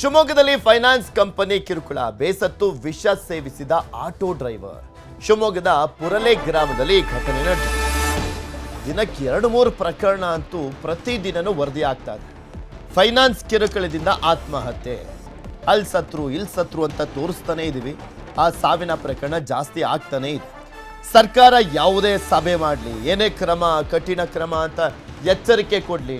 ಶಿವಮೊಗ್ಗದಲ್ಲಿ finance company ಕಿರುಕುಳ, ಬೇಸತ್ತು, ವಿಷ ಸೇವಿಸಿದ ಆಟೋ ಡ್ರೈವರ್. ಶಿವಮೊಗ್ಗದ ಪುರಲೆ ಗ್ರಾಮದಲ್ಲಿ ಘಟನೆ ನಡೆದಿದೆ. ದಿನಕ್ಕೆ ಎರಡು ಮೂರು ಪ್ರಕರಣ ಅಂತೂ ಪ್ರತಿದಿನನೂ ವರದಿ ಆಗ್ತಾ ಇದೆ. ಫೈನಾನ್ಸ್ ಕಿರುಕುಳದಿಂದ ಆತ್ಮಹತ್ಯೆ. ಅಲ್ಲಿ ಸತ್ರು ಇಲ್ಲಿ ಸತ್ರು ಅಂತ ತೋರಿಸ್ತಾನೆ ಇದೀವಿ. ಆ ಸಾವಿನ ಪ್ರಕರಣ ಜಾಸ್ತಿ ಆಗ್ತಾನೆ ಇದೆ. ಸರ್ಕಾರ ಯಾವುದೇ ಸಭೆ ಮಾಡಲಿ, ಏನೇ ಕ್ರಮ, ಕಠಿಣ ಕ್ರಮ ಅಂತ ಎಚ್ಚರಿಕೆ ಕೊಡಲಿ.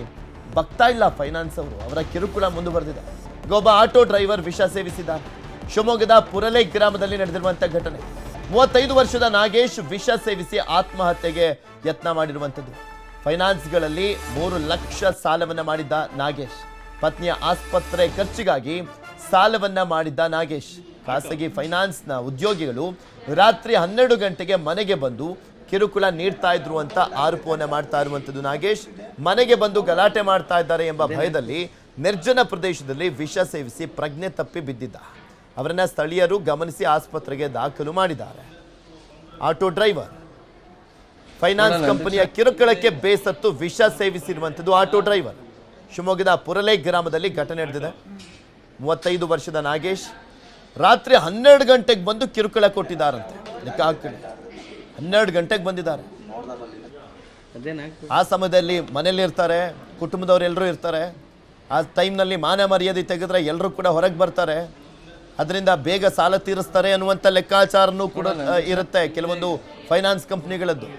ಬಗ್ತಾ ಇಲ್ಲ ಫೈನಾನ್ಸ್ ಅವರು, ಅವರ ಕಿರುಕುಳ ಮುಂದುವರೆದಿದೆ. ಒಬ್ಬ ಆಟೋ ಡ್ರೈವರ್ ವಿಷ ಸೇವಿಸಿದ ಶಿವಮೊಗ್ಗದ ಪುರಲೆ ಗ್ರಾಮದಲ್ಲಿ ನಡೆದಿರುವಂಥ ಘಟನೆ. ಮೂವತ್ತೈದು ವರ್ಷದ ನಾಗೇಶ್ ವಿಷ ಸೇವಿಸಿ ಆತ್ಮಹತ್ಯೆಗೆ ಯತ್ನ ಮಾಡಿರುವಂಥದ್ದು. ಫೈನಾನ್ಸ್ಗಳಲ್ಲಿ ಮೂರು ಲಕ್ಷ ಸಾಲವನ್ನ ಮಾಡಿದ್ದ ನಾಗೇಶ್. ಪತ್ನಿಯ ಆಸ್ಪತ್ರೆ ಖರ್ಚಿಗಾಗಿ ಸಾಲವನ್ನ ಮಾಡಿದ್ದ ನಾಗೇಶ್. ಖಾಸಗಿ ಫೈನಾನ್ಸ್ನ ಉದ್ಯೋಗಿಗಳು ರಾತ್ರಿ ಹನ್ನೆರಡು ಗಂಟೆಗೆ ಮನೆಗೆ ಬಂದು ಕಿರುಕುಳ ನೀಡ್ತಾ ಇದ್ರು ಅಂತ ಆರೋಪವನ್ನು ಮಾಡ್ತಾ ಇರುವಂಥದ್ದು ನಾಗೇಶ್. ಮನೆಗೆ ಬಂದು ಗಲಾಟೆ ಮಾಡ್ತಾ ಇದ್ದಾರೆ ಎಂಬ ಭಯದಲ್ಲಿ ನಿರ್ಜನ ಪ್ರದೇಶದಲ್ಲಿ ವಿಷ ಸೇವಿಸಿ ಪ್ರಜ್ಞೆ ತಪ್ಪಿ ಬಿದ್ದಿದ್ದ. ಅವರನ್ನ ಸ್ಥಳೀಯರು ಗಮನಿಸಿ ಆಸ್ಪತ್ರೆಗೆ ದಾಖಲು ಮಾಡಿದ್ದಾರೆ. Auto driver. ಫೈನಾನ್ಸ್ ಕಂಪನಿಯ ಕಿರುಕುಳಕ್ಕೆ ಬೇಸತ್ತು ವಿಷ ಸೇವಿಸಿರುವಂಥದ್ದು ಆಟೋ ಡ್ರೈವರ್. ಶಿವಮೊಗ್ಗದ ಪುರಲೆ ಗ್ರಾಮದಲ್ಲಿ ಘಟನೆ ನಡೆದಿದೆ. ಮೂವತ್ತೈದು ವರ್ಷದ ನಾಗೇಶ್ ರಾತ್ರಿ ಹನ್ನೆರಡು ಗಂಟೆಗೆ ಬಂದು ಕಿರುಕುಳ ಕೊಟ್ಟಿದ್ದಾರಂತೆ. ಲೆಕ್ಕ ಹಾಕಿ ಹನ್ನೆರಡು ಗಂಟೆಗೆ ಬಂದಿದ್ದಾರೆ. ಆ ಸಮಯದಲ್ಲಿ ಮನೇಲಿ ಇರ್ತಾರೆ ಕುಟುಂಬದವರೆಲ್ಲರೂ ಇರ್ತಾರೆ. ಆ ಟೈಮ್ನಲ್ಲಿ ಮಾನ ಮರ್ಯಾದೆ ತೆಗೆದ್ರೆ ಎಲ್ಲರೂ ಕೂಡ ಹೊರಗೆ ಬರ್ತಾರೆ. ಅದರಿಂದ ಬೇಗ ಸಾಲ ತೀರಿಸ್ತಾರೆ ಅನ್ನುವಂಥ ಲೆಕ್ಕಾಚಾರನೂ ಕೂಡ ಇರುತ್ತೆ. ಕೆಲವೊಂದು ಫೈನಾನ್ಸ್ ಕಂಪ್ನಿಗಳದ್ದು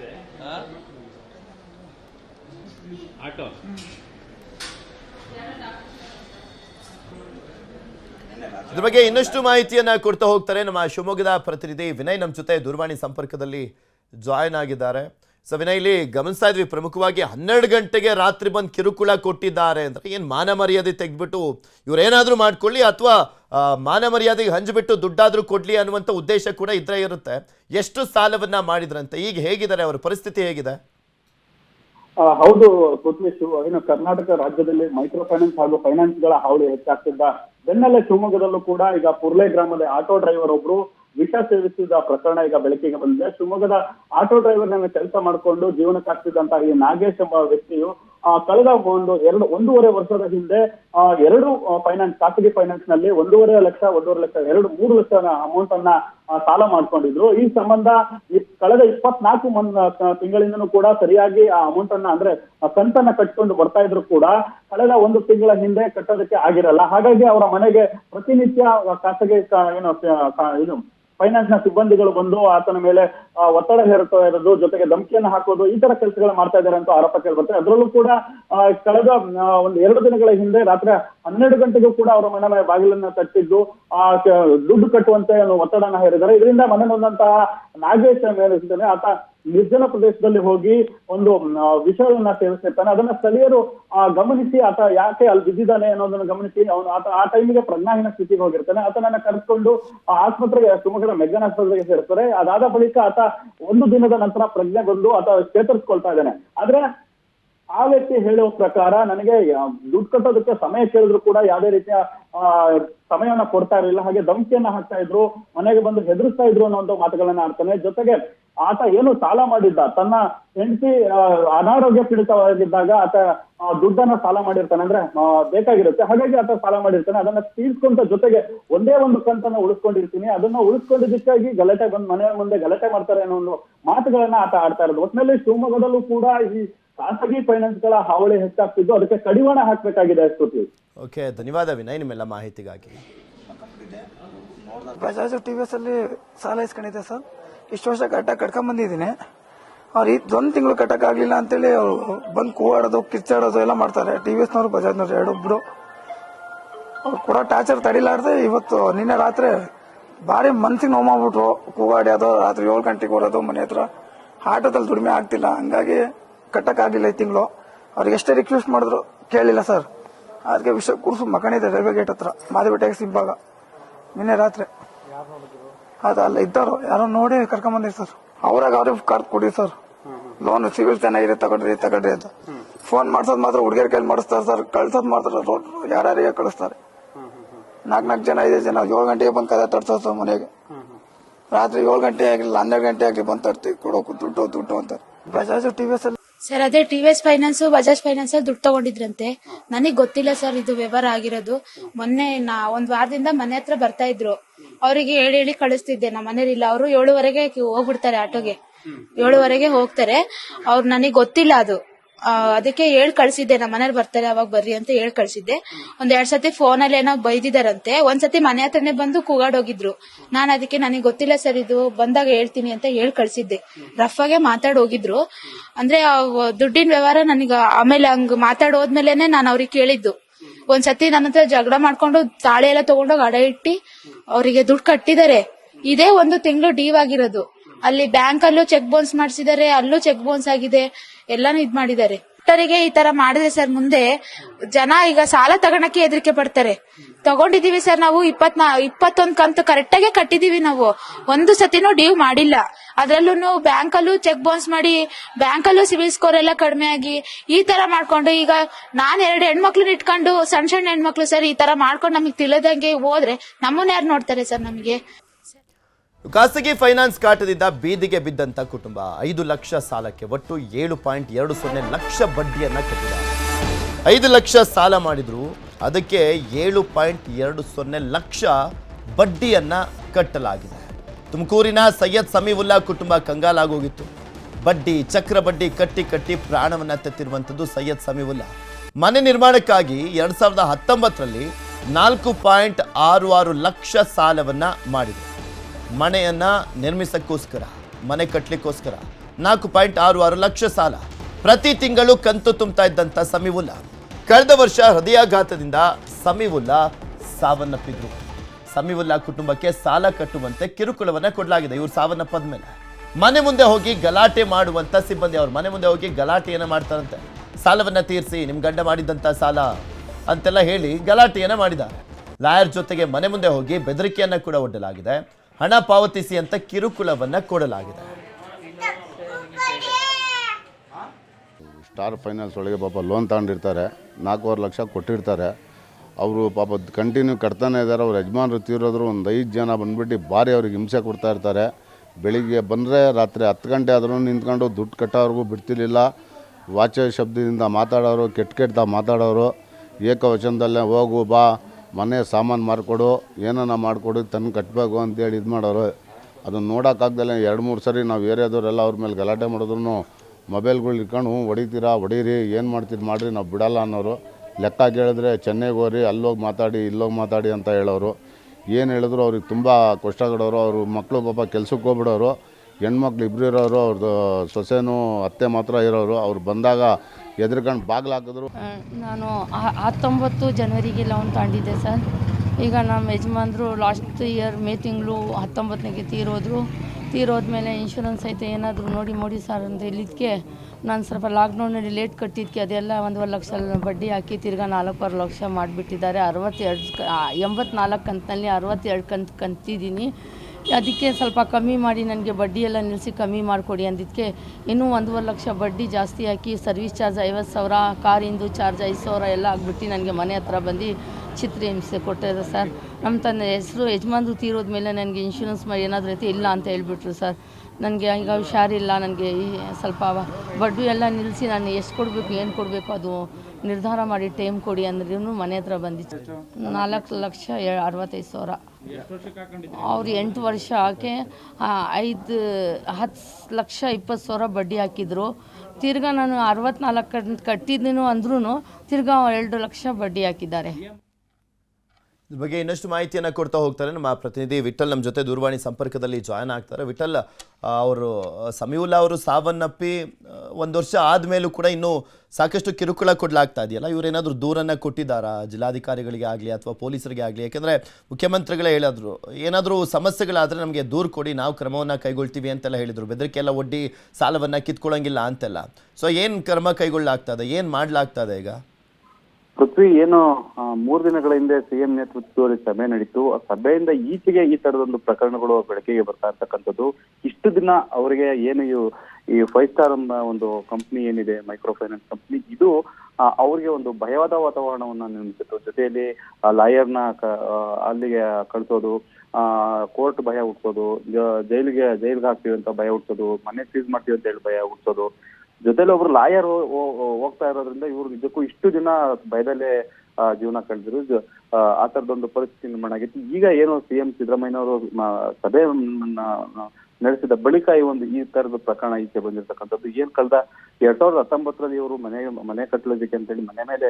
ಇದ್ರ ಬಗ್ಗೆ ಇನ್ನಷ್ಟು ಮಾಹಿತಿಯನ್ನ ಕೊಡ್ತಾ ಹೋಗ್ತಾರೆ ನಮ್ಮ ಶಿವಮೊಗ್ಗದ ಪ್ರತಿನಿಧಿ ವಿನಯ್ ನಮ್ಮ ಜೊತೆ ದೂರವಾಣಿ ಸಂಪರ್ಕದಲ್ಲಿ ಜಾಯ್ನ್ ಆಗಿದ್ದಾರೆ. ಸೊ ಇಲ್ಲಿ ಗಮನಿಸ್ತಾ ಇದ್ವಿ. ಪ್ರಮುಖವಾಗಿ ಹನ್ನೆರಡು ಗಂಟೆಗೆ ರಾತ್ರಿ ಬಂದು ಕಿರುಕುಳ ಕೊಟ್ಟಿದ್ದಾರೆ ಅಂದರೆ ಏನು ಮಾನ ಮರ್ಯಾದೆ ತೆಗೆದ್ಬಿಟ್ಟು ಇವರೇನಾದರೂ ಮಾಡ್ಕೊಳ್ಳಿ ಅಥವಾ ಮಾನ ಮರ್ಯಾದೆಗೆ ಹಂಚಿಬಿಟ್ಟು ದುಡ್ಡಾದರೂ ಕೊಡ್ಲಿ ಅನ್ನುವಂಥ ಉದ್ದೇಶ ಕೂಡ ಇದ್ರೆ ಇರುತ್ತೆ. ಎಷ್ಟು ಸಾಲವನ್ನು ಮಾಡಿದ್ರಂತೆ? ಈಗ ಹೇಗಿದ್ದಾರೆ? ಅವರ ಪರಿಸ್ಥಿತಿ ಹೇಗಿದೆ? ಹೌದು ಏನು ಕರ್ನಾಟಕ ರಾಜ್ಯದಲ್ಲಿ ಮೈಕ್ರೋ ಫೈನಾನ್ಸ್ ಹಾಗೂ ಫೈನಾನ್ಸ್ಗಳ ಹಾವಳಿ ಹೆಚ್ಚಾಗ್ತಿದ್ದ ಬೆನ್ನಲ್ಲೇ ಶಿವಮೊಗ್ಗದಲ್ಲೂ ಕೂಡ ಈಗ ಪುರ್ಲೆ ಗ್ರಾಮದ ಆಟೋ ಡ್ರೈವರ್ ಒಬ್ರು ವಿಷ ಸೇವಿಸಿದ ಪ್ರಕರಣ ಈಗ ಬೆಳಕಿಗೆ ಬಂದಿದೆ. ಶಿವಮೊಗ್ಗದ ಆಟೋ ಡ್ರೈವರ್ ನನ್ನ ಕೆಲಸ ಮಾಡಿಕೊಂಡು ಜೀವನಕ್ಕಾಗ್ತಿದ್ದಂತಹ ಈ ನಾಗೇಶ್ ಎಂಬ ವ್ಯಕ್ತಿಯು ಕಳೆದ ಒಂದು, ಎರಡು, ಒಂದೂವರೆ ವರ್ಷದ ಹಿಂದೆ ಎರಡು ಫೈನಾನ್ಸ್ ಖಾಸಗಿ ಫೈನಾನ್ಸ್ನಲ್ಲಿ ಒಂದೂವರೆ ಲಕ್ಷ ಒಂದೂವರೆ ಲಕ್ಷ, ಎರಡು, ಮೂರು ಲಕ್ಷ ಅಮೌಂಟ್ ಅನ್ನ ಸಾಲ ಮಾಡ್ಕೊಂಡಿದ್ರು. ಈ ಸಂಬಂಧ ಕಳೆದ ಇಪ್ಪತ್ನಾಲ್ಕು ತಿಂಗಳಿಂದನೂ ಕೂಡ ಸರಿಯಾಗಿ ಆ ಅಮೌಂಟ್ ಅನ್ನ ಅಂದ್ರೆ ಕಂತನ್ನ ಕಟ್ಕೊಂಡು ಬರ್ತಾ ಇದ್ರು ಕೂಡ ಕಳೆದ ಒಂದು ತಿಂಗಳ ಹಿಂದೆ ಕಟ್ಟೋದಕ್ಕೆ ಆಗಿರಲ್ಲ. ಹಾಗಾಗಿ ಅವರ ಮನೆಗೆ ಪ್ರತಿನಿತ್ಯ ಖಾಸಗಿ ಏನು ಇದು ಫೈನಾನ್ಸ್ನ ಸಿಬ್ಬಂದಿಗಳು ಬಂದು ಆತನ ಮೇಲೆ ಒತ್ತಡ ಹೇರುತ್ತಾ ಇರೋದು, ಜೊತೆಗೆ ಧಮಕಿಯನ್ನು ಹಾಕೋದು, ಈ ತರ ಕೆಲಸಗಳು ಮಾಡ್ತಾ ಇದ್ದಾರೆ ಅಂತ ಆರೋಪ ಕೇಳ್ಬರುತ್ತೆ ಅದರಲ್ಲೂ ಕೂಡ ಕಳೆದ ಒಂದು ಎರಡು ದಿನಗಳ ಹಿಂದೆ ರಾತ್ರಿ ಹನ್ನೆರಡು ಗಂಟೆಗೂ ಕೂಡ ಅವರ ಮನೆ ಮೇಲೆ ಬಾಗಿಲನ್ನ ತಟ್ಟಿದ್ದು, ಆ ದುಡ್ಡು ಕಟ್ಟುವಂತೆ ಒತ್ತಡನ ಹೇರಿದ್ದಾರೆ. ಇದರಿಂದ ಮನೆ ನೊಂದಂತಹ ನಾಗೇಶ್ ಮೇಲೆ ಆತ ನಿರ್ಜನ ಪ್ರದೇಶದಲ್ಲಿ ಹೋಗಿ ಒಂದು ವಿಷಯವನ್ನ ಸೇವಿಸಿರ್ತಾನೆ ಅದನ್ನ ಸ್ಥಳೀಯರು ಆ, ಗಮನಿಸಿ ಆತ ಯಾಕೆ ಅಲ್ಲಿ ಬಿದ್ದಿದ್ದಾನೆ ಅನ್ನೋದನ್ನ ಗಮನಿಸಿ ಅವನು ಆತ ಆ ಟೈಮಿಗೆ ಪ್ರಜ್ಞಾಹೀನ ಸ್ಥಿತಿಗೆ ಹೋಗಿರ್ತಾನೆ. ಆತನನ್ನ ಆ ಆಸ್ಪತ್ರೆಗೆ ಶಿವಮೊಗ್ಗದ ಮೆಗ್ಗನ್ ಆಸ್ಪತ್ರೆಗೆ ಸೇರ್ತಾರೆ. ಅದಾದ ಬಳಿಕ ಆತ ಒಂದು ದಿನದ ನಂತರ ಪ್ರಜ್ಞೆ ಬಂದು ಆತ ಚೇತರಿಸ್ಕೊಳ್ತಾ ಇದ್ದಾನೆ. ಆದ್ರೆ ಆ ವ್ಯಕ್ತಿ ಹೇಳುವ ಪ್ರಕಾರ ನನಗೆ ದುಡ್ಡು ಕಟ್ಟೋದಕ್ಕೆ ಸಮಯ ಕೇಳಿದ್ರು ಕೂಡ ಯಾವುದೇ ರೀತಿಯ ಸಮಯವನ್ನ ಕೊಡ್ತಾ ಇರಲಿಲ್ಲ. ಹಾಗೆ ಧಮಕಿಯನ್ನ ಹಾಕ್ತಾ ಇದ್ರು ಮನೆಗೆ ಬಂದು ಹೆದರಿಸ್ತಾ ಇದ್ರು ಅನ್ನುವಂತ ಮಾತುಗಳನ್ನ ಆಡ್ತಾನೆ. ಜೊತೆಗೆ ಆತ ಏನು ಸಾಲ ಮಾಡಿದ್ದ? ತನ್ನ ಹೆಂಡತಿ ಅನಾರೋಗ್ಯ ಪೀಡಿತವಾಗಿದ್ದಾಗ ಆತ ದುಡ್ಡನ್ನ ಸಾಲ ಮಾಡಿರ್ತಾನೆ ಅಂದ್ರೆ ಬೇಕಾಗಿರುತ್ತೆ. ಹಾಗಾಗಿ ಆತ ಸಾಲ ಮಾಡಿರ್ತಾನೆ. ಅದನ್ನ ತೀರ್ಸ್ಕೊಂತ ಜೊತೆಗೆ ಒಂದೇ ಒಂದು ಕಂತನ್ನ ಉಳಿಸ್ಕೊಂಡಿರ್ತೀನಿ. ಅದನ್ನ ಉಳಿಸ್ಕೊಂಡಿದ್ದಕ್ಕಾಗಿ ಗಲಾಟೆ ಬಂದ್ ಮನೆ ಮುಂದೆ ಗಲಾಟೆ ಮಾಡ್ತಾರೆ ಅನ್ನೋ ಒಂದು ಮಾತುಗಳನ್ನ ಆತ ಆಡ್ತಾ ಇರೋದು. ಒಟ್ಟಿನಲ್ಲಿ ಶಿವಮೊಗ್ಗದಲ್ಲೂ ಕೂಡ ಈ ಖಾಸಗಿ ಫೈನಾನ್ಸ್ಗಳ ಹಾವಳಿ ಹೆಚ್ಚಾಗ್ತಿದ್ದು. ಅದಕ್ಕೆ ಕಡಿವಾಣ ಹಾಕ್ಬೇಕಾಗಿದೆ ಸ್ತುತಿ. ಓಕೆ ಧನ್ಯವಾದ ವಿನಯ್ ನಿಮ್ಮೆಲ್ಲ ಮಾಹಿತಿಗಾಗಿ. ಬಜಾಜ್ ಟಿ ವಿ ಎಸ್ ಅಲ್ಲಿ ಸಾಲ ಇಸ್ಕೊಂಡಿದ್ದೆ ಸರ್? ಇಷ್ಟು ವರ್ಷ ಕಟ್ಟ ಕಟ್ಕೊಂಡ್ ಬಂದಿದ್ದೀನಿ. ಅವ್ರು ಈ ಒಂದು ತಿಂಗಳು ಕಟ್ಟಕ್ ಆಗ್ಲಿಲ್ಲ ಅಂತೇಳಿ ಅವ್ರು ಬಂದು ಕೂವಾಡೋದು ಕಿಚ್ಚಾಡೋದು ಎಲ್ಲ ಮಾಡ್ತಾರೆ. ಟಿ ವಿ ಎಸ್ನವ್ರು ಬಜಾಜ್ನವ್ರು ಎರಡೊಬ್ರು ಅವ್ರು ಕೂಡ ಟಾರ್ಚರ್ ತಡಿಲಾರ್ದೆ ಇವತ್ತು ನಿನ್ನೆ ರಾತ್ರಿ ಭಾರಿ ಮನ್ಸಿಗೆ ನೋವು ಮಾಡ್ಬಿಟ್ರು. ಅದು, ರಾತ್ರಿ ಏಳು ಗಂಟೆಗೆ ಬರೋದು ಮನೆ ಹತ್ರ. ಆಟೋದಲ್ಲಿ ದುಡಿಮೆ ಆಗ್ತಿಲ್ಲ. ಹಂಗಾಗಿ ಕಟ್ಟಕ್ ಆಗಿಲ್ಲ ಈ ತಿಂಗಳು. ಅವ್ರಿಗೆ ಎಷ್ಟೇ ರಿಕ್ವೆಸ್ಟ್ ಮಾಡಿದ್ರು, ಕೇಳಿಲ್ಲ ಸರ್. ಅದಕ್ಕೆ ವಿಷಯ ಕೂರ್ಸು ಮಕ್ಕಳಿದೆ ರೈಲ್ವೆ ಗೇಟ್ ಹತ್ರ. ಮಾದಿಬೇಟೆ ಸಿಂಪಾಗ ನಿನ್ನೆ ರಾತ್ರಿ. ಅದ ಅಲ್ಲ ಇದ್ದಾರು ಯಾರೋ ನೋಡಿ ಕರ್ಕೊಂಡ್ ಬಂದಿರಿ ಸರ್ ಅವ್ರಾಗ ಅವ್ರಿಗೆ ಕಾರ್ಡ್ ಕೊಡಿ ಸರ್. ಲೋನ್ ಸಿವಿಲ್ ಚೆನ್ನಾಗಿದೆ ತಗೊಂಡ್ರಿ ತಗೊಂಡ್ರಿ ಅಂತ. ಫೋನ್ ಮಾಡ್ಸೋದ್ ಮಾತ್ರ ಹುಡುಗಿಯರ್ ಕೈಲಿ ಮಾಡಿಸ್ತಾರೆ ಸರ್. ಕಳ್ಸೋದ್ ಮಾತ್ರ ರೋಡ್ ಯಾರ್ಯಾರಿಗೆ ಕಳಿಸ್ತಾರೆ. ನಾಲ್ಕು ನಾಲ್ಕು ಜನ, ಐದು ಜನ, ಏಳು ಗಂಟೆಗೆ ಬಂದು ಕದ ತಡ್ಸೋದು ಮನೆಗೆ. ರಾತ್ರಿ ಏಳು ಗಂಟೆ ಆಗಲಿಲ್ಲ ಹನ್ನೆರಡು ಗಂಟೆ ಆಗಲಿ ಬಂದು ತರ್ತೀವಿ ಕೊಡೋಕು ದುಡ್ಡು ದುಡ್ಡು ಅಂತ Bajaj T V S sir, ಅದೇ T V S finance, Bajaj finance ಅಲ್ಲಿ ದುಡ್ಡು ತಗೊಂಡಿದ್ರಂತೆ. ನನಗೆ ಗೊತ್ತಿಲ್ಲ ಸರ್, ಇದು ವ್ಯವಹಾರ ಆಗಿರೋದು. ಮೊನ್ನೆ ನಾ ಒಂದ್ ವಾರದಿಂದ ಮನೆ ಹತ್ರ ಬರ್ತಾ ಇದ್ರು. ಅವರಿಗೆ ಹೇಳಿ ಹೇಳಿ ಕಳಿಸ್ತಿದ್ದೆ ನಮ್ಮ ಮನೇಲಿಲ್ಲ ಅವರು ಏಳುವರೆಗೆ ಹೋಗ್ಬಿಡ್ತಾರೆ ಆಟೋಗೆ. ಏಳುವರೆಗೆ ಹೋಗ್ತಾರೆ. ಅವ್ರು ನನಗೆ ಗೊತ್ತಿಲ್ಲ ಅದು. ಅದಕ್ಕೆ ಹೇಳ್ ಕಳ್ಸಿದ್ದೆ ನಮ್ಮ ಮನೇಲಿ ಬರ್ತಾರೆ, ಅವಾಗ ಬರ್ರಿ ಅಂತ ಹೇಳ್ ಕಳ್ಸಿದ್ದೆ. ಒಂದ್ ಎರಡ್ ಸತಿ ಅಲ್ಲಿ ಏನೋ ಬೈದಿದಾರಂತೆ ಒಂದ್ಸತಿ ಮನೆ ಹತ್ರನೇ ಬಂದು ಕೂಗಾಡೋಗಿದ್ರು ನಾನ್ ಅದಕ್ಕೆ ನನಗೆ ಗೊತ್ತಿಲ್ಲ ಸರ್ ಇದು, ಬಂದಾಗ ಹೇಳ್ತೀನಿ ಅಂತ ಹೇಳ್ ಕಳ್ಸಿದ್ದೆ. ರಫ್ ಆಗೇ ಮಾತಾಡ್ ಹೋಗಿದ್ರು. ಅಂದ್ರೆ ದುಡ್ಡಿನ ವ್ಯವಹಾರ ನನಗ ಆಮೇಲೆ ಹಂಗ್ ಮಾತಾಡ್ ಹೋದ್ಮೇಲೆನೆ ನಾನು ಅವ್ರಿಗೆ ಕೇಳಿದ್ದು. ಒಂದ್ಸತಿ ನನ್ನ ಹತ್ರ ಜಗಳ ಮಾಡ್ಕೊಂಡು ತಾಳೆ ಎಲ್ಲ ತಗೊಂಡೋಗಿ ಅಡ ಇಟ್ಟಿ ಅವರಿಗೆ ದುಡ್ಡು ಕಟ್ಟಿದ್ದಾರೆ ಇದೇ ಒಂದು ತಿಂಗಳು ಡೀವ್ ಆಗಿರೋದು. ಅಲ್ಲಿ ಬ್ಯಾಂಕ್ ಅಲ್ಲೂ ಚೆಕ್ ಬೌನ್ಸ್ ಮಾಡಿಸಿದ್ದಾರೆ, ಅಲ್ಲೂ ಚೆಕ್ ಬೌನ್ಸ್ ಆಗಿದೆ, ಎಲ್ಲಾನು ಇದ್ ಮಾಡಿದ್ದಾರೆ. ಡಾಕ್ಟರಿಗೆ ಈ ತರ ಮಾಡಿದ್ರೆ ಸರ್ ಮುಂದೆ ಜನ ಈಗ ಸಾಲ ತಗೊಳಕ್ಕೆ ಹೆದರಿಕೆ ಪಡ್ತಾರೆ. ತಗೊಂಡಿದೀವಿ ಸರ್ ನಾವು ಇಪ್ಪತ್ನಾ ಇಪ್ಪತ್ತೊಂದು ಕಂತು ಕರೆಕ್ಟ್ ಆಗಿ ಕಟ್ಟಿದೀವಿ ನಾವು. ಒಂದು ಸತಿನೂ ಡ್ಯೂ ಮಾಡಿಲ್ಲ. ಅದ್ರಲ್ಲೂ ಬ್ಯಾಂಕ್ ಅಲ್ಲೂ ಚೆಕ್ ಬೌನ್ಸ್ ಮಾಡಿ ಬ್ಯಾಂಕ್ ಅಲ್ಲೂ ಸಿವಿಲ್ ಸ್ಕೋರ್ ಎಲ್ಲ ಕಡಿಮೆ ಆಗಿ ಈ ತರ ಮಾಡ್ಕೊಂಡು ಈಗ ನಾನ್ ಎರಡು ಹೆಣ್ಮಕ್ಳನ್ನ ಇಟ್ಕೊಂಡು ಸಣ್ಣ ಸಣ್ಣ ಹೆಣ್ಮಕ್ಳು ಸರ್ ಈ ತರ ಮಾಡ್ಕೊಂಡು ನಮಗೆ ತಿಳಿದಂಗೆ ಹೋದ್ರೆ ನಮ್ಮನ್ನ ಯಾರು ನೋಡ್ತಾರೆ ಸರ್ ನಮಗೆ? ಖಾಸಗಿ ಫೈನಾನ್ಸ್ ಕಾಟದಿಂದ ಬೀದಿಗೆ ಬಿದ್ದಂತ ಕುಟುಂಬ. ಐದು ಲಕ್ಷ ಸಾಲಕ್ಕೆ ಒಟ್ಟು ಏಳು ಪಾಯಿಂಟ್ ಎರಡು ಸೊನ್ನೆ ಲಕ್ಷ ಬಡ್ಡಿಯನ್ನ ಕಟ್ಟಿದ. ಐದು ಲಕ್ಷ ಸಾಲ ಮಾಡಿದ್ರು, ಅದಕ್ಕೆ ಏಳು ಪಾಯಿಂಟ್ ಎರಡು ಸೊನ್ನೆ ಲಕ್ಷ ಬಡ್ಡಿಯನ್ನ ಕಟ್ಟಲಾಗಿದೆ. ತುಮಕೂರಿನ ಸೈಯದ್ ಸಮೀವುಲ್ಲಾ ಕುಟುಂಬ ಕಂಗಾಲಾಗೋಗಿತ್ತು. ಬಡ್ಡಿ, ಚಕ್ರ ಬಡ್ಡಿ ಕಟ್ಟಿ ಕಟ್ಟಿ ಪ್ರಾಣವನ್ನ ತೆತ್ತಿರುವಂಥದ್ದು ಸೈಯದ್ ಸಮೀವುಲ್ಲಾ. ಮನೆ ನಿರ್ಮಾಣಕ್ಕಾಗಿ ಎರಡ್ ಸಾವಿರದ ಹತ್ತೊಂಬತ್ತರಲ್ಲಿ ನಾಲ್ಕು ಪಾಯಿಂಟ್ ಆರು ಆರು ಲಕ್ಷ ಸಾಲವನ್ನ ಮಾಡಿದರು. ಮನೆಯನ್ನ ನಿರ್ಮಿಸೋಕ್ಕೋಸ್ಕರ, ಮನೆ ಕಟ್ಟಲಿಕ್ಕೋಸ್ಕರ ನಾಲ್ಕು ಪಾಯಿಂಟ್ ಆರು ಆರು ಲಕ್ಷ ಸಾಲ. ಪ್ರತಿ ತಿಂಗಳು ಕಂತು ತುಂಬ್ತಾ ಇದ್ದಂತ ಸಮೀವುಲ್ಲಾ. ಕಳೆದ ವರ್ಷ ಹೃದಯಾಘಾತದಿಂದ ಸಮೀವುಲ್ಲಾ ಸಾವನ್ನಪ್ಪಿದ್ರು. ಸಮೀವುಲ್ಲಾ ಕುಟುಂಬಕ್ಕೆ ಸಾಲ ಕಟ್ಟುವಂತೆ ಕಿರುಕುಳವನ್ನ ಕೊಡಲಾಗಿದೆ ಇವ್ರು ಸಾವನ್ನಪ್ಪದ ಮೇಲೆ. ಮನೆ ಮುಂದೆ ಹೋಗಿ ಗಲಾಟೆ ಮಾಡುವಂತ ಸಿಬ್ಬಂದಿ ಅವ್ರ. ಮನೆ ಮುಂದೆ ಹೋಗಿ ಗಲಾಟೆಯನ್ನ ಮಾಡ್ತಾರಂತೆ. ಸಾಲವನ್ನ ತೀರಿಸಿ ನಿಮ್ಮ ಗಂಡ ಮಾಡಿದಂತ ಸಾಲ ಅಂತೆಲ್ಲ ಹೇಳಿ ಗಲಾಟೆಯನ್ನ ಮಾಡಿದ್ದಾರೆ. ಲಾಯರ್ ಜೊತೆಗೆ ಮನೆ ಮುಂದೆ ಹೋಗಿ ಬೆದರಿಕೆಯನ್ನ ಕೂಡ ಒಡ್ಡಲಾಗಿದೆ. ಹಣ ಪಾವತಿಸಿ ಅಂತ ಕಿರುಕುಳವನ್ನು ಕೊಡಲಾಗಿದೆ. ಸ್ಟಾರ್ ಫೈನಾನ್ಸ್ ಒಳಗೆ ಪಾಪ ಲೋನ್ ತಗೊಂಡಿರ್ತಾರೆ, ನಾಲ್ಕೂವರೆ ಲಕ್ಷ ಕೊಟ್ಟಿರ್ತಾರೆ. ಅವರು ಪಾಪ ಕಂಟಿನ್ಯೂ ಕಟ್ತಾನೆ ಇದ್ದಾರೆ ಅವ್ರ ಯಜಮಾನರು ತೀರೋದ್ರು ಒಂದು ಐದು ಜನ ಬಂದ್ಬಿಟ್ಟು ಭಾರಿ ಅವ್ರಿಗೆ ಹಿಂಸೆ ಕೊಡ್ತಾ ಇರ್ತಾರೆ. ಬೆಳಿಗ್ಗೆ ಬಂದರೆ ರಾತ್ರಿ ಹತ್ತು ಗಂಟೆ ಆದರೂ ನಿಂತ್ಕೊಂಡು ದುಡ್ಡು ಕಟ್ಟೋವ್ರಿಗೂ ಬಿಡ್ತಿರ್ಲಿಲ್ಲ. ವಾಚ ಶಬ್ದದಿಂದ ಮಾತಾಡೋರು, ಕೆಟ್ಟ ಕೆಟ್ಟದಾಗ ಮಾತಾಡೋರು. ಏಕವಚನದಲ್ಲೇ ಹೋಗು ಬಾ ಮನೆ ಸಾಮಾನು ಮಾರಿಕೊಡು ಏನನ್ನ ಮಾಡಿಕೊಡು ತಂದು ಕಟ್ಟಬೇಕು ಅಂತೇಳಿ ಇದು ಮಾಡೋರು. ಅದನ್ನು ನೋಡೋಕ್ಕಾಗ್ದಲೆ ಎರಡು ಮೂರು ಸರಿ ನಾವು ಏರಿಯಾದವರೆಲ್ಲ ಅವ್ರ ಮೇಲೆ ಗಲಾಟೆ ಮಾಡಿದ್ರು ಮೊಬೈಲ್ಗಳು ಇಟ್ಕೊಂಡು "ಹ್ಞೂ, ಹೊಡಿತೀರಾ ಹೊಡೀರಿ ಏನು ಮಾಡ್ತೀರಿ ಮಾಡಿರಿ ನಾವು ಬಿಡಲ್ಲ ಅನ್ನೋರು. ಲೆಕ್ಕ ಕೇಳಿದ್ರೆ ಚೆನ್ನೈಗೆ ಹೋಗ್ರಿ ಅಲ್ಲೋಗಿ ಮಾತಾಡಿ ಇಲ್ಲೋಗಿ ಮಾತಾಡಿ ಅಂತ ಹೇಳೋರು. ಏನು ಹೇಳಿದ್ರು ಅವ್ರಿಗೆ ತುಂಬ ಕಷ್ಟ ಕೊಡೋರು ಅವರು ಮಕ್ಕಳು ಪಾಪ ಕೆಲ್ಸಕ್ಕೆ ಹೋಗ್ಬಿಡೋರು. ಹೆಣ್ಮಕ್ಳು ಇಬ್ಬರು ಇರೋರು ಅವ್ರದ್ದು ಸೊಸೆನೂ ಅತ್ತೆ ಮಾತ್ರ ಇರೋರು, ಅವ್ರು ಬಂದಾಗ ಎದ್ರುಕೊಂಡು ಬಾಗಿಲು ಹಾಕಿದ್ರು. ನಾನು ಹತ್ತೊಂಬತ್ತು ಜನವರಿಗೆ ಲೋನ್ ತಗೊಂಡಿದ್ದೆ ಸರ್. ಈಗ ನಮ್ಮ ಯಜಮಾನ್ರು ಲಾಸ್ಟ್ ಇಯರ್ ಮೇ ತಿಂಗಳು ಹತ್ತೊಂಬತ್ತನಿಗೆ ತೀರೋದ್ರು. ತೀರೋದ್ಮೇಲೆ ಇನ್ಶೂರೆನ್ಸ್ ಐತೆ ಏನಾದರೂ ನೋಡಿ ನೋಡಿ ಸರ್ ಅಂತ ಹೇಳಿದ್ಕೆ, ನಾನು ಸ್ವಲ್ಪ ಲಾಕ್ಡೌನಲ್ಲಿ ಲೇಟ್ ಕಟ್ಟಿದ್ಕೆ, ಅದೆಲ್ಲ ಒಂದೂವರೆ ಲಕ್ಷ ಬಡ್ಡಿ ಹಾಕಿ ತಿರ್ಗಾ ನಾಲ್ಕೂವರೆ ಲಕ್ಷ ಮಾಡಿಬಿಟ್ಟಿದ್ದಾರೆ. ಅರವತ್ತೆರಡು ಎಂಬತ್ನಾಲ್ಕು ಕಂತಿನಲ್ಲಿ ಅರವತ್ತೆರಡು ಕಂತು, ಕಂತಿದ್ದೀನಿ. ಅದಕ್ಕೆ ಸ್ವಲ್ಪ ಕಮ್ಮಿ ಮಾಡಿ, ನನಗೆ ಬಡ್ಡಿ ಎಲ್ಲ ನಿಲ್ಲಿಸಿ ಕಮ್ಮಿ ಮಾಡಿಕೊಡಿ ಅಂದಿದ್ದಕ್ಕೆ ಇನ್ನೂ ಒಂದೂವರೆ ಲಕ್ಷ ಬಡ್ಡಿ ಜಾಸ್ತಿ ಹಾಕಿ ಸರ್ವಿಸ್ ಚಾರ್ಜ್ ಐವತ್ತು ಸಾವಿರ ಕಾರಿಂದು ಚಾರ್ಜ್ ಐದು ಸಾವಿರ ಎಲ್ಲ ಆಗಿಬಿಟ್ಟು ನನಗೆ ಮನೆ ಹತ್ರ ಬಂದು ಚಿತ್ರ ಹಿಂಸೆ ಕೊಟ್ಟಿದೆ ಸರ್. ನಮ್ಮ ತಂದೆ ಹೆಸರು ಯಜಮಾನ್ರು ತೀರೋದ ಮೇಲೆ ನನಗೆ ಇನ್ಶೂರೆನ್ಸ್ ಮಾಡಿ ಏನಾದರೂ ಐತೆ ಇಲ್ಲ ಅಂತ ಹೇಳ್ಬಿಟ್ರು ಸರ್. ನನಗೆ ಈಗ ಹುಷಾರಿಲ್ಲ, ನನಗೆ ಈ ಸ್ವಲ್ಪ ಬಡ್ಡಿ ಎಲ್ಲ ನಿಲ್ಲಿಸಿ ನಾನು ಎಷ್ಟು ಕೊಡಬೇಕು, ಏನು ಕೊಡಬೇಕು ಅದು ನಿರ್ಧಾರ ಮಾಡಿ ಟೈಮ್ ಕೊಡಿ ಅಂದ್ರೂ ಮನೆ ಹತ್ರ ಬಂದಿತ್ತು. ನಾಲ್ಕು ಲಕ್ಷ ಅರವತ್ತೈದು ಸಾವಿರ. ಅವ್ರು ಎಂಟು ವರ್ಷ ಆಕೆ ಐದು ಹತ್ತು ಲಕ್ಷ ಇಪ್ಪತ್ತು ಸಾವಿರ ಬಡ್ಡಿ ಹಾಕಿದ್ರು. ತಿರ್ಗಾ ನಾನು ಅರವತ್ನಾಲ್ಕು ಕಟ್ ಕಟ್ಟಿದ್ದೀನು ಅಂದ್ರೂ ತಿರ್ಗಾ ಎರಡು ಲಕ್ಷ ಬಡ್ಡಿ ಹಾಕಿದ್ದಾರೆ. ಬಗ್ಗೆ ಇನ್ನಷ್ಟು ಮಾಹಿತಿಯನ್ನು ಕೊಡ್ತಾ ಹೋಗ್ತಾರೆ ನಮ್ಮ ಪ್ರತಿನಿಧಿ ವಿಠಲ್ ನಮ್ಮ ಜೊತೆ ದೂರವಾಣಿ ಸಂಪರ್ಕದಲ್ಲಿ ಜಾಯ್ನ್ ಆಗ್ತಾರೆ. ವಿಠಲ್ ಅವರು ಸಮೀವುಲ್ಲಾ ಅವರು ಸಾವನ್ನಪ್ಪಿ ಒಂದು ವರ್ಷ ಆದಮೇಲೂ ಕೂಡ ಇನ್ನೂ ಸಾಕಷ್ಟು ಕಿರುಕುಳ ಕೊಡಲಾಗ್ತಾ ಇದೆಯಲ್ಲ? ಇವರೇನಾದರೂ ದೂರನ್ನು ಕೊಟ್ಟಿದ್ದಾರಾ? ಜಿಲ್ಲಾಧಿಕಾರಿಗಳಿಗೆ ಆಗಲಿ ಅಥವಾ ಪೊಲೀಸರಿಗೆ ಆಗಲಿ? ಯಾಕೆಂದರೆ ಮುಖ್ಯಮಂತ್ರಿಗಳೇ ಹೇಳಿದ್ರು, ಏನಾದರೂ ಸಮಸ್ಯೆಗಳಾದರೆ ನಮಗೆ ದೂರು ಕೊಡಿ, ನಾವು ಕ್ರಮವನ್ನು ಕೈಗೊಳ್ತೀವಿ ಅಂತೆಲ್ಲ ಹೇಳಿದರು. ಬೆದರಿಕೆ ಎಲ್ಲ ಒಡ್ಡಿ ಸಾಲವನ್ನು ಕಿತ್ಕೊಳ್ಳೋಂಗಿಲ್ಲ ಅಂತೆಲ್ಲ. ಸೊ ಏನು ಕ್ರಮ ಕೈಗೊಳ್ಳಲಾಗ್ತದೆ ಏನು ಮಾಡಲಾಗ್ತದೆ ಈಗ? ಪೃಥ್ವಿ ಏನು ಮೂರು ದಿನಗಳ ಹಿಂದೆ ಸಿಎಂ ನೇತೃತ್ವದಲ್ಲಿ ಸಭೆ ನಡೀತು. ಆ ಸಭೆಯಿಂದ ಈಚೆಗೆ ಈ ತರದೊಂದು ಪ್ರಕರಣಗಳು ಬೆಳಕಿಗೆ ಬರ್ತಾ ಇರ್ತಕ್ಕಂಥದ್ದು. ಇಷ್ಟು ದಿನ ಅವರಿಗೆ ಏನು ಈ ಫೈವ್ ಸ್ಟಾರ್ ಒಂದು ಕಂಪ್ನಿ ಏನಿದೆ ಮೈಕ್ರೋ ಫೈನಾನ್ಸ್ ಕಂಪ್ನಿ, ಇದು ಅವರಿಗೆ ಒಂದು ಭಯವಾದ ವಾತಾವರಣವನ್ನ ನಿರ್ಮಿಸಿತ್ತು. ಜೊತೆಯಲ್ಲಿ ಲಾಯರ್ನ ಅಲ್ಲಿಗೆ ಕಳಿಸೋದು ಕೋರ್ಟ್ ಭಯ ಹುಟ್ಟೋದು ಜೈಲಿಗೆ, ಜೈಲ್ಗೆ ಹಾಕ್ತೀವಿ ಅಂತ ಭಯ ಹುಟ್ಟೋದು ಮನೆ ಸೀಸ್ ಮಾಡ್ತೀವಿ ಅಂತ ಹೇಳಿ ಭಯ ಹುಟ್ಟಿಸೋದು ಜೊತೆಲಿ ಒಬ್ರು ಲಾಯರ್ ಹೋಗ್ತಾ ಇರೋದ್ರಿಂದ ಇವ್ರು ನಿಜಕ್ಕೂ ಇಷ್ಟು ದಿನ ಭಯದಲ್ಲೇ ಜೀವನ ಕಳೆದಿರು ಆ, ತರದೊಂದು ಪರಿಸ್ಥಿತಿ ನಿರ್ಮಾಣ ಆಗಿತ್ತು. ಈಗ ಏನು ಸಿಎಂ ಸಿದ್ದರಾಮಯ್ಯನವರು ಸಭೆ ನಡೆಸಿದ ಬಳಿಕ ಈ ಒಂದು ಈ ತರದ ಪ್ರಕರಣ ಈಚೆ ಬಂದಿರತಕ್ಕಂಥದ್ದು. ಏನ್ ಕಳೆದ? ಎರಡ್ ಸಾವಿರದ ಹತ್ತೊಂಬತ್ತರಲ್ಲಿ ಇವರು ಮನೆ ಮನೆ ಕಟ್ಟಲಿಕ್ಕೆ ಅಂತೇಳಿ ಮನೆ ಮೇಲೆ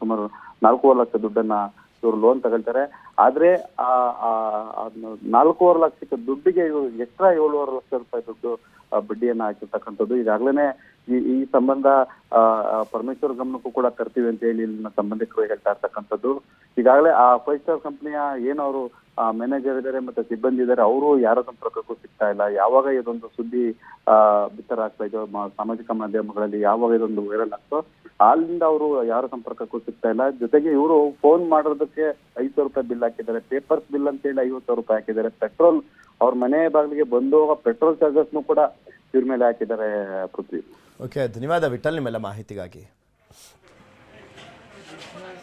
ಸುಮಾರು ನಾಲ್ಕೂವರೆ ಲಕ್ಷ ದುಡ್ಡನ್ನ ಇವರು ಲೋನ್ ತಗೊಳ್ತಾರೆ. ಆದ್ರೆ ಆ ನಾಲ್ಕೂವರೆ ಲಕ್ಷಕ್ಕೆ ದುಡ್ಡಿಗೆ ಇವರು ಎಕ್ಸ್ಟ್ರಾ ಏಳುವರೆ ಲಕ್ಷ ರೂಪಾಯಿ ದುಡ್ಡು ಬಡ್ಡಿಯನ್ನ ಹಾಕಿರ್ತಕ್ಕಂಥದ್ದು. ಈಗಾಗ್ಲೇನೆ ಈ ಈ ಸಂಬಂಧ ಪರಮೇಶ್ವರ್ ಗಮನಕ್ಕೂ ಕೂಡ ತರ್ತೀವಿ ಅಂತ ಹೇಳಿ ಇಲ್ಲಿನ ಸಂಬಂಧಿಕರು ಹೇಳ್ತಾ ಇರ್ತಕ್ಕಂಥದ್ದು. ಈಗಾಗಲೇ ಆ ಫೈವ್ ಸ್ಟಾರ್ ಕಂಪನಿಯ ಏನವರು ಮ್ಯಾನೇಜರ್ ಇದ್ದಾರೆ ಮತ್ತೆ ಸಿಬ್ಬಂದಿ ಇದ್ದಾರೆ ಅವರು ಯಾರ ಸಂಪರ್ಕಕ್ಕೂ ಸಿಗ್ತಾ ಇಲ್ಲ. ಯಾವಾಗ ಇದೊಂದು ಸುದ್ದಿ, ಆ, ಬಿತ್ತರ ಆಗ್ತಾ ಇದೆಯೋ ಸಾಮಾಜಿಕ ಮಾಧ್ಯಮಗಳಲ್ಲಿ ಯಾವಾಗ ಇದೊಂದು ವೈರಲ್ ಆಗ್ತೋ, ಅಲ್ಲಿಂದ ಅವರು ಯಾರ ಸಂಪರ್ಕಕ್ಕೂ ಸಿಗ್ತಾ ಇಲ್ಲ. ಜೊತೆಗೆ ಇವರು ಫೋನ್ ಮಾಡೋದಕ್ಕೆ ಐದು ಸಾವಿರ ರೂಪಾಯಿ ಬಿಲ್ ಹಾಕಿದ್ದಾರೆ. ಪೇಪರ್ಸ್ ಬಿಲ್ ಅಂತ ಹೇಳಿ ಐವತ್ತು ಸಾವಿರ ರೂಪಾಯಿ ಹಾಕಿದ್ದಾರೆ. ಪೆಟ್ರೋಲ್ ಅವ್ರ ಮನೆ ಬಾಗಿಲಿಗೆ ಬಂದು ಹೋಗೋ ಪೆಟ್ರೋಲ್ ಚಾರ್ಜಸ್ನು ಕೂಡ ಇವ್ರ ಮೇಲೆ ಹಾಕಿದ್ದಾರೆ, ಪೃಥ್ವಿ. ಓಕೆ ಧನ್ಯವಾದ. ವಿಠಲ್, ನಿಮ್ಮೆಲ್ಲ ಮಾಹಿತಿಗಾಗಿ.